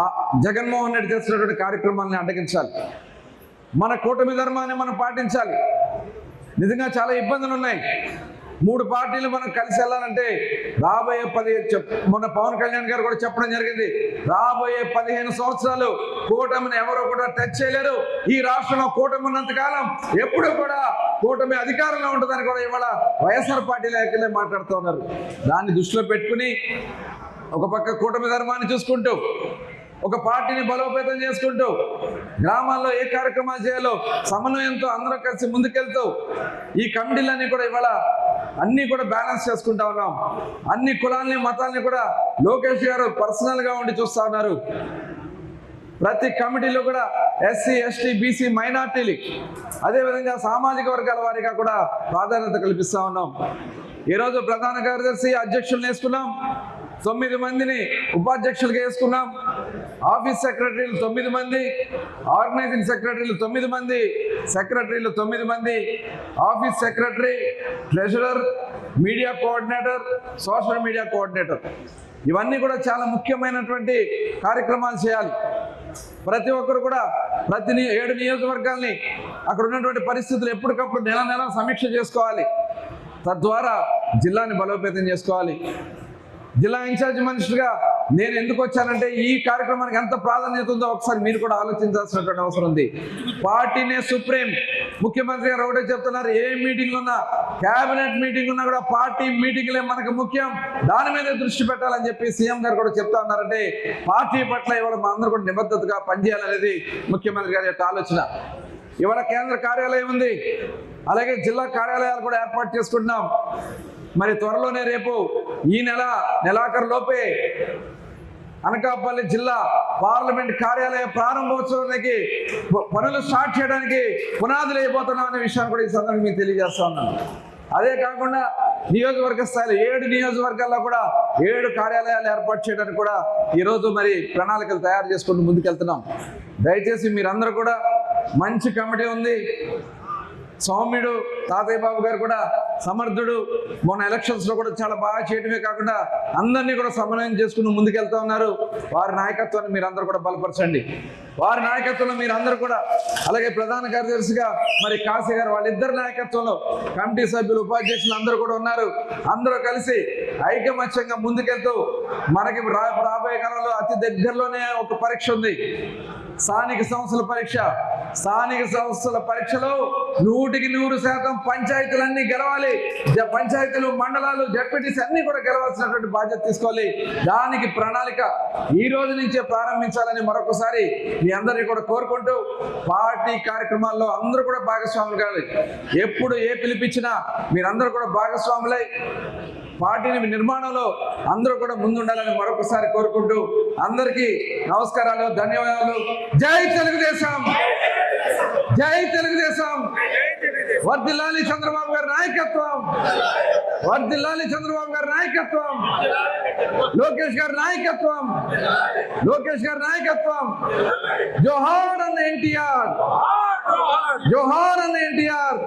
ఆ జగన్మోహన్ రెడ్డి చేస్తున్నటువంటి కార్యక్రమాలను అడ్డగించాలి. మన కూటమి ధర్మాన్ని మనం పాటించాలి. నిజంగా చాలా ఇబ్బందులు ఉన్నాయి. మూడు పార్టీలు మనం కలిసి వెళ్ళాలంటే రాబోయే పది మొన్న పవన్ కళ్యాణ్ గారు కూడా చెప్పడం జరిగింది. రాబోయే పదిహేను సంవత్సరాలు కూటమిని ఎవరు కూడా టచ్ చేయలేరు. ఈ రాష్ట్రంలో కూటమి ఉన్నంత కాలం ఎప్పుడు కూడా కూటమి అధికారంలో ఉంటుందని కూడా ఇవాళ వైఎస్ఆర్ పార్టీ నాయకులే మాట్లాడుతూ ఉన్నారు దాన్ని దృష్టిలో పెట్టుకుని ఒక పక్క కూటమి ధర్మాన్ని చూసుకుంటూ ఒక పార్టీని బలోపేతం చేసుకుంటూ గ్రామాల్లో ఏ కార్యక్రమాలు చేయాలో సమన్వయంతో అందరం కలిసి ముందుకెళ్తూ ఈ కమిటీలన్నీ కూడా ఇవాళ అన్నీ కూడా బ్యాలెన్స్ చేసుకుంటా ఉన్నాం. అన్ని కులాల్ని మతాల్ని కూడా లోకేష్ గారు పర్సనల్గా ఉండి చూస్తా ఉన్నారు. ప్రతి కమిటీలో కూడా ఎస్సీ ఎస్టీ బీసీ మైనార్టీలు అదేవిధంగా సామాజిక వర్గాల వారిగా కూడా ప్రాధాన్యత కల్పిస్తా ఉన్నాం. ఈరోజు ప్రధాన కార్యదర్శి అధ్యక్షులను వేసుకున్నాం. తొమ్మిది మందిని ఉపాధ్యక్షులుగా వేసుకున్నాం. ఆఫీస్ సెక్రటరీలు తొమ్మిది మంది ఆర్గనైజింగ్ సెక్రటరీలు తొమ్మిది మంది సెక్రటరీలు తొమ్మిది మంది office secretary treasurer media coordinator social media coordinator. ఇవన్నీ కూడా చాలా ముఖ్యమైనటువంటి కార్యక్రమాలు చేయాలి. ప్రతి ఒక్కరు కూడా ప్రతి ఏడు నియోజకవర్గాల్ని అక్కడ ఉన్నటువంటి పరిస్థితులు ఎప్పటికప్పుడు నెల నెల సమీక్ష చేసుకోవాలి. తద్వారా జిల్లాని బలోపేతం చేసుకోవాలి. జిల్లా ఇన్ఛార్జ్ మనిషిగా నేను ఎందుకు వచ్చానంటే ఈ కార్యక్రమానికి ఎంత ప్రాధాన్యత ఉందో ఒకసారి మీరు కూడా ఆలోచించాల్సినటువంటి అవసరం ఉంది. పార్టీనే సుప్రీం. ముఖ్యమంత్రి గారు ఒకటే చెప్తున్నారు ఏ మీటింగ్ ఉన్నా కేబినెట్ మీటింగ్ ఉన్నా కూడా పార్టీ మీటింగ్లే మనకు ముఖ్యం. దాని మీద దృష్టి పెట్టాలని చెప్పి సీఎం గారు కూడా చెప్తా ఉన్నారంటే పార్టీ పట్ల ఇవాళ మా అందరూ కూడా నిబద్ధతగా పనిచేయాలనేది ముఖ్యమంత్రి గారి యొక్క ఆలోచన. ఇవాళ కేంద్ర కార్యాలయం ఉంది. అలాగే జిల్లా కార్యాలయాలు కూడా ఏర్పాటు చేసుకుంటున్నాం. మరి త్వరలోనే రేపు ఈ నెల నెలాఖరు లోపే అనకాపల్లి జిల్లా పార్లమెంట్ కార్యాలయ ప్రారంభోత్సవానికి పనులు స్టార్ట్ చేయడానికి పునాదులు అయిపోతున్నాం అనే విషయాన్ని కూడా ఈ సందర్భంగా మీకు తెలియజేస్తా ఉన్నాను. అదే కాకుండా నియోజకవర్గ స్థాయిలో ఏడు నియోజకవర్గాల్లో కూడా ఏడు కార్యాలయాలు ఏర్పాటు చేయడానికి కూడా ఈరోజు మరి ప్రణాళికలు తయారు చేసుకుంటూ ముందుకెళ్తున్నాం. దయచేసి మీరందరూ కూడా మంచి కమిటీ ఉంది. సౌమ్యుడు తాతయ్య బాబు గారు కూడా సమర్థుడు. మొన్న ఎలక్షన్స్లో కూడా చాలా బాగా చేయడమే కాకుండా అందరినీ కూడా సమన్వయం చేసుకుని ముందుకెళ్తా ఉన్నారు. వారి నాయకత్వాన్ని మీరు అందరూ కూడా బలపరచండి. వారి నాయకత్వంలో మీరు కూడా అలాగే ప్రధాన కార్యదర్శిగా మరి కాశీ గారు వాళ్ళిద్దరి నాయకత్వంలో కమిటీ సభ్యులు ఉపాధ్యక్షులు అందరూ కూడా ఉన్నారు. అందరూ కలిసి ఐకమత్యంగా ముందుకెళ్తూ మనకి రా రాబోయే కాలంలో అతి దగ్గరలోనే ఒక పరీక్ష ఉంది. స్థానిక సంస్థల పరీక్ష. స్థానిక సంస్థల పరీక్షలో నూటికి నూరు శాతం పంచాయతీలన్నీ గెలవాలి. జ- పంచాయతీలు మండలాలు జడ్పీటీసీ అన్ని కూడా గెలవాల్సినటువంటి బాధ్యత తీసుకోవాలి. దానికి ప్రణాళిక ఈ రోజు నుంచే ప్రారంభించాలని మరొకసారి మీ అందరినీ కూడా కోరుకుంటూ పార్టీ కార్యక్రమాల్లో అందరూ కూడా భాగస్వాములు కావాలి. ఎప్పుడు ఏ పిలిపించినా మీరందరూ కూడా భాగస్వాములై పార్టీని నిర్మాణంలో అందరూ కూడా ముందుండాలని మరొకసారి కోరుకుంటూ అందరికీ నమస్కారాలు ధన్యవాదాలు. జై తెలుగుదేశం! జై తెలుగుదేశం! వర్దిల్లాలి చంద్రబాబు గారి నాయకత్వం! వర్దిల్లాలి చంద్రబాబు గారి నాయకత్వం! లోకేష్ గారి నాయకత్వం! లోకేష్ గారి నాయకత్వం! జోహార్ అన్న ఎన్టీఆర్! జోహార్ అన్న ఎన్టీఆర్!